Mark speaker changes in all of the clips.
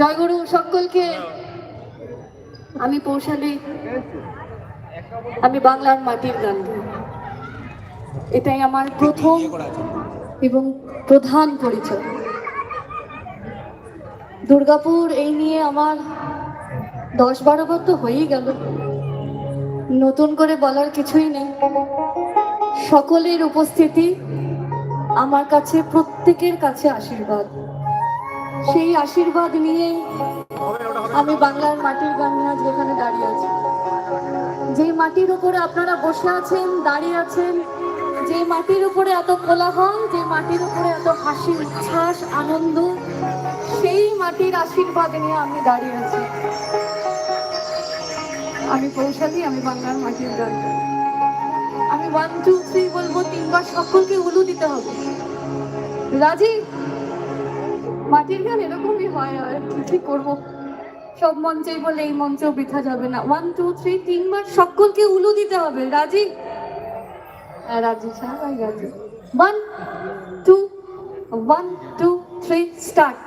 Speaker 1: জয়গুরু, সকলকে আমি পৌশালী আমি বাংলার মাটির গান এটাই আমার প্রথম এবং প্রধান পরিচয়। দুর্গাপুর এই নিয়ে আমার দশ বারো বার তো হয়েই গেল। নতুন করে বলার কিছুই নেই। সকলের উপস্থিতি আমার কাছে, প্রত্যেকের কাছে আশীর্বাদ। সেই আশীর্বাদ নিয়েই আমি বাংলার মাটির গান নিয়ে আজ এখানে দাঁড়িয়ে আছি। যে মাটির উপরে আপনারা বসে আছেন, দাঁড়িয়ে আছেন, যে মাটির উপরে এত কোলাহল, যে মাটির উপরে এত হাসি উচ্ছ্বাস, আনন্দ, সেই মাটির আশীর্বাদ নিয়ে আমি দাঁড়িয়ে আছি। আমি পৌঁছালি, আমি বাংলার মাটির গান আমি ওয়ান টু থ্রি বলব, তিনবার সকলকে উলু দিতে হবে। রাজি? মাটির গান এরকমই হয় আর কি- করব? সব মঞ্চেই বলে এই মঞ্চেও বৃথা যাবে না। ওয়ান টু থ্রি তিনবার সকলকে উলু দিতে হবে। রাজি? হ্যাঁ, রাজি। সবাই রাজি। One two one two three start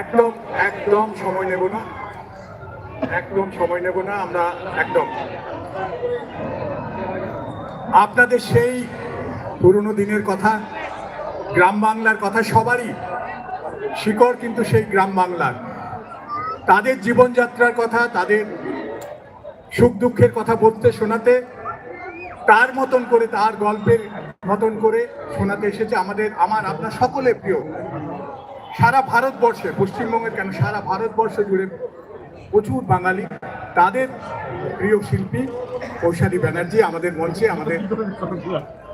Speaker 2: একদম একদম সময় নেব না। একদম সময় নেব না, আমরা একদম। আপনাদের সেই পুরনো দিনের কথা, গ্রাম বাংলার কথা সবারই শিকড় কিন্তু সেই গ্রাম বাংলার। তাদের জীবনযাত্রার কথা, তাদের সুখ দুঃখের কথা বলতে শোনাতে, তার মতন করে তার গল্পের মতন করে শোনাতে এসেছে আমাদের, আমার, আপনার সকলে প্রিয়। সারা ভারতবর্ষে, পশ্চিমবঙ্গের কেন সারা ভারতবর্ষ জুড়ে প্রচুর বাঙালি, তাদের প্রিয় শিল্পী কৌশালী ব্যানার্জি আমাদের মঞ্চে, আমাদের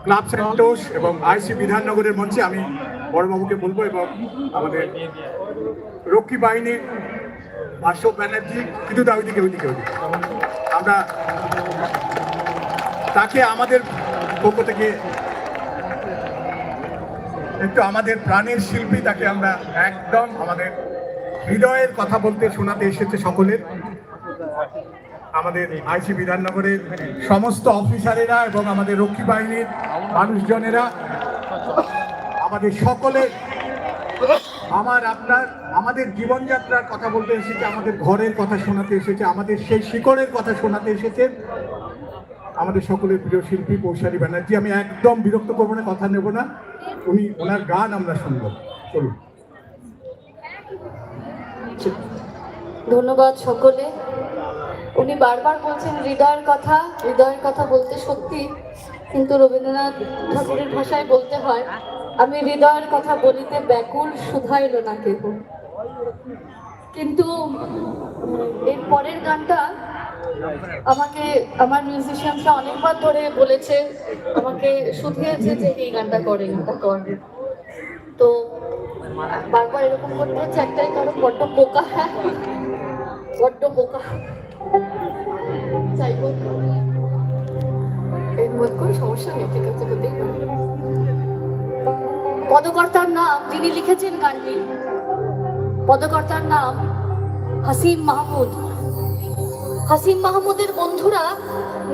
Speaker 2: ক্লাব সেন্টোস এবং আইসি বিধাননগরের মঞ্চে আমি বড়বাবুকে বলব এবং আমাদের রক্ষী বাহিনীর ভাষ্য ব্যানার্জি, কিন্তু দা ওইদিকে ওইদিকে ওইদিকে। আমরা তাকে আমাদের পক্ষ থেকে একটু আমাদের প্রাণের শিল্পী তাকে আমরা একদম আমাদের হৃদয়ের কথা বলতে শোনাতে এসেছে সকলের। আমাদের আইসি বিধাননগরের সমস্ত অফিসারেরা এবং আমাদের রক্ষী বাহিনীর মানুষজনেরা, আমাদের সকলে আমার আপনার, আমাদের জীবনযাত্রার কথা বলতে এসেছে, আমাদের ঘরের কথা শোনাতে এসেছে, আমাদের সেই শিকড়ের কথা শোনাতে এসেছে। আমাদের সকলের প্রিয় শিল্পী কৌশালী ব্যানার্জি, আমি একদম বিরক্ত করব না, কথা নেব না। উনি, ওনার গান আমরা শুনব। চলুন।
Speaker 1: ধন্যবাদ সকলে। উনি বারবার বলছেন হৃদয়ের কথা হৃদয়ের কথা বলতে সত্যি, কিন্তু রবীন্দ্রনাথ ঠাকুরের ভাষায় বলতে হয়, আমি হৃদয়ের কথা বলিতে ব্যাকুল শুধাইল না কেহ। কিন্তু এর পরের গানটা আমাকে, আমার মিউজিশিয়ানরা অনেকবার ধরে বলেছে, আমাকে শুধিয়েছে যে এই গানটা করে গানটা কর। তো বারবার এরকম করতে হচ্ছে, একটাই কারণ, বড্ড হ্যাঁ বড্ড যাই হোক। এর মধ্যে কোনো সমস্যা নেই, ঠিক আছে, হতেই পদকর্তার নাম, যিনি লিখেছেন গানটি, পদকর্তার নাম হাসিম মাহমুদ। হাসিম মাহমুদের বন্ধুরা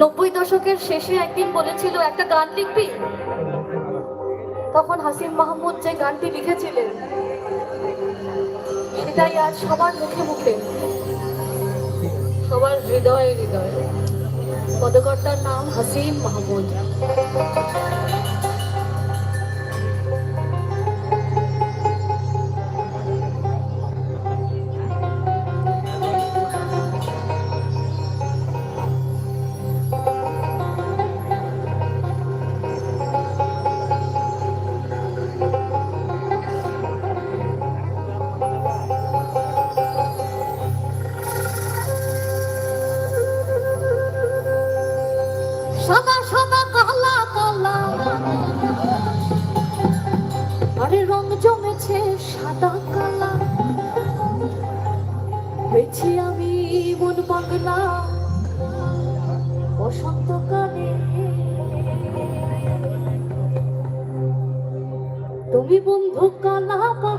Speaker 1: নব্বই দশকের শেষে একদিন বলেছিল, একটা গান লিখবি? তখন হাসিম মাহমুদ যে গানটি লিখেছিলেন, সেটাই আজ সবার মুখে মুখে। সবার হৃদয়ে হৃদয়ে। পদকর্তার নাম হাসিম মাহমুদ।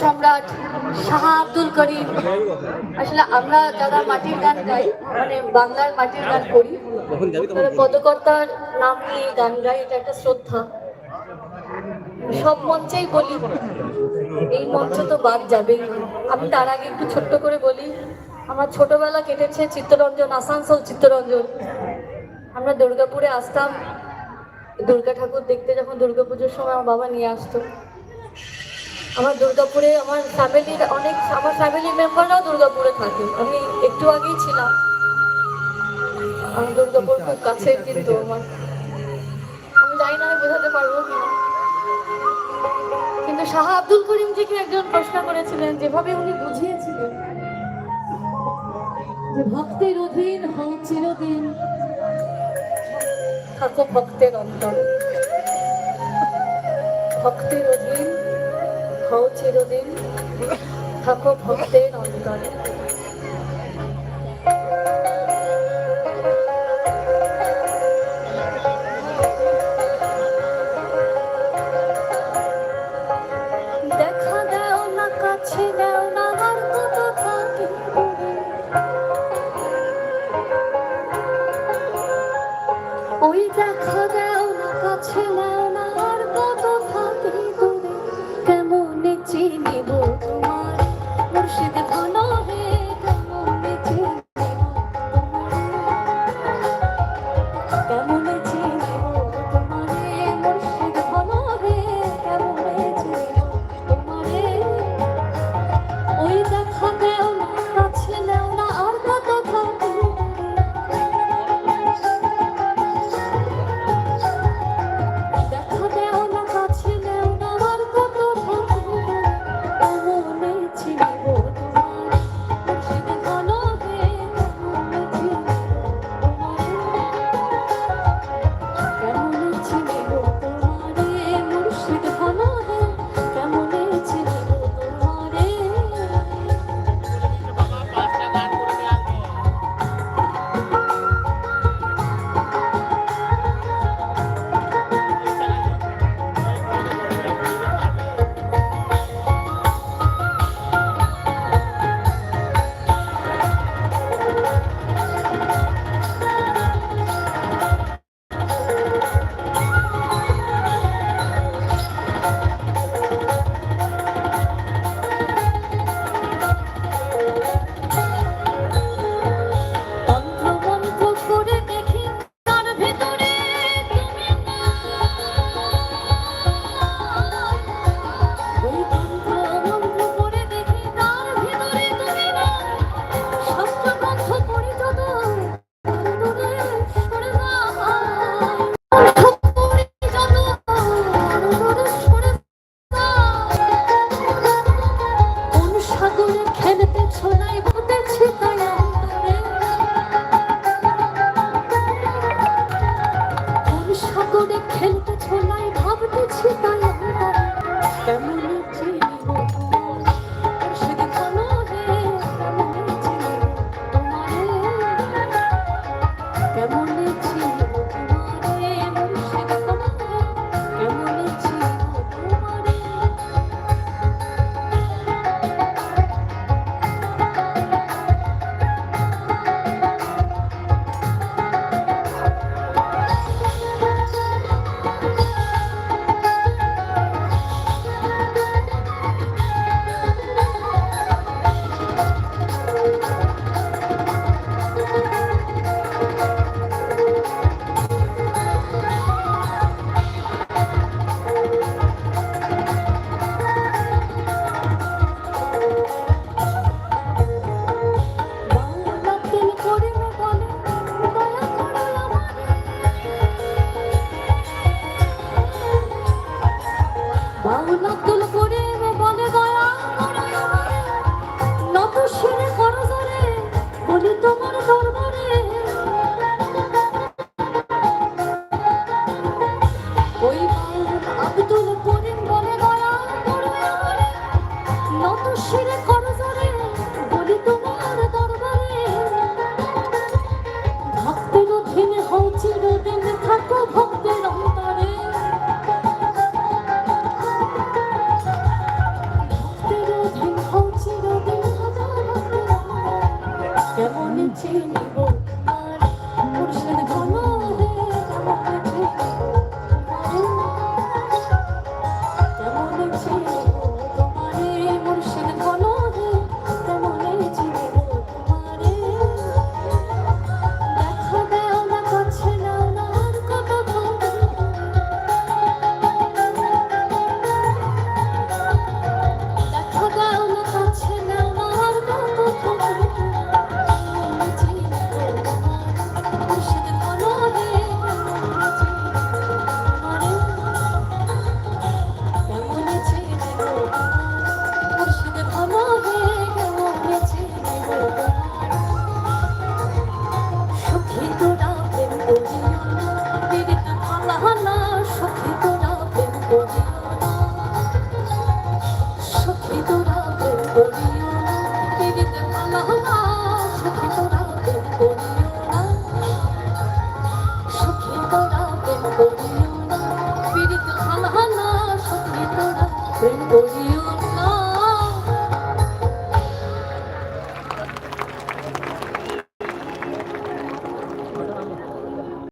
Speaker 1: সম্রাট শাহ আব্দুল করিম। আসলে আমরা যারা মাটির গান গাই মানে বাংলার মাটির গান করি পদকর্তার নাম নিয়ে গান গাই এটা একটা শ্রদ্ধা। সব মঞ্চেই বলি, এই মঞ্চ তো বাদ যাবেই। আমি তার আগে একটু ছোট্ট করে বলি, আমার ছোটবেলা কেটেছে চিত্তরঞ্জন, আসানসোল চিত্তরঞ্জন। আমরা দুর্গাপুরে আসতাম, দুর্গা ঠাকুর দেখতে যখন দুর্গাপুজোর সময় আমার বাবা নিয়ে আসতো। আমার দুর্গাপুরে আমার ফ্যামিলির অনেক, আমার ফ্যামিলি মেম্বাররাও দুর্গাপুরে থাকে। আমি একটু আগেই ছিলাম। আমার দুর্গাপুর খুব কাছে কিন্তু আমার। আমি জানি না আমি বোঝাতে পারব কিনা কিন্তু শাহ আব্দুল করিমজিকে একজন প্রশ্ন করেছিলেন, যেভাবে উনি বুঝিয়েছিলেন যে ভক্তের অধীন হও চিরদিন। থাকো ভক্তের অন্তর। ভক্তের অধীন হও চিরদিন থাকো ভক্তের অন্তরে।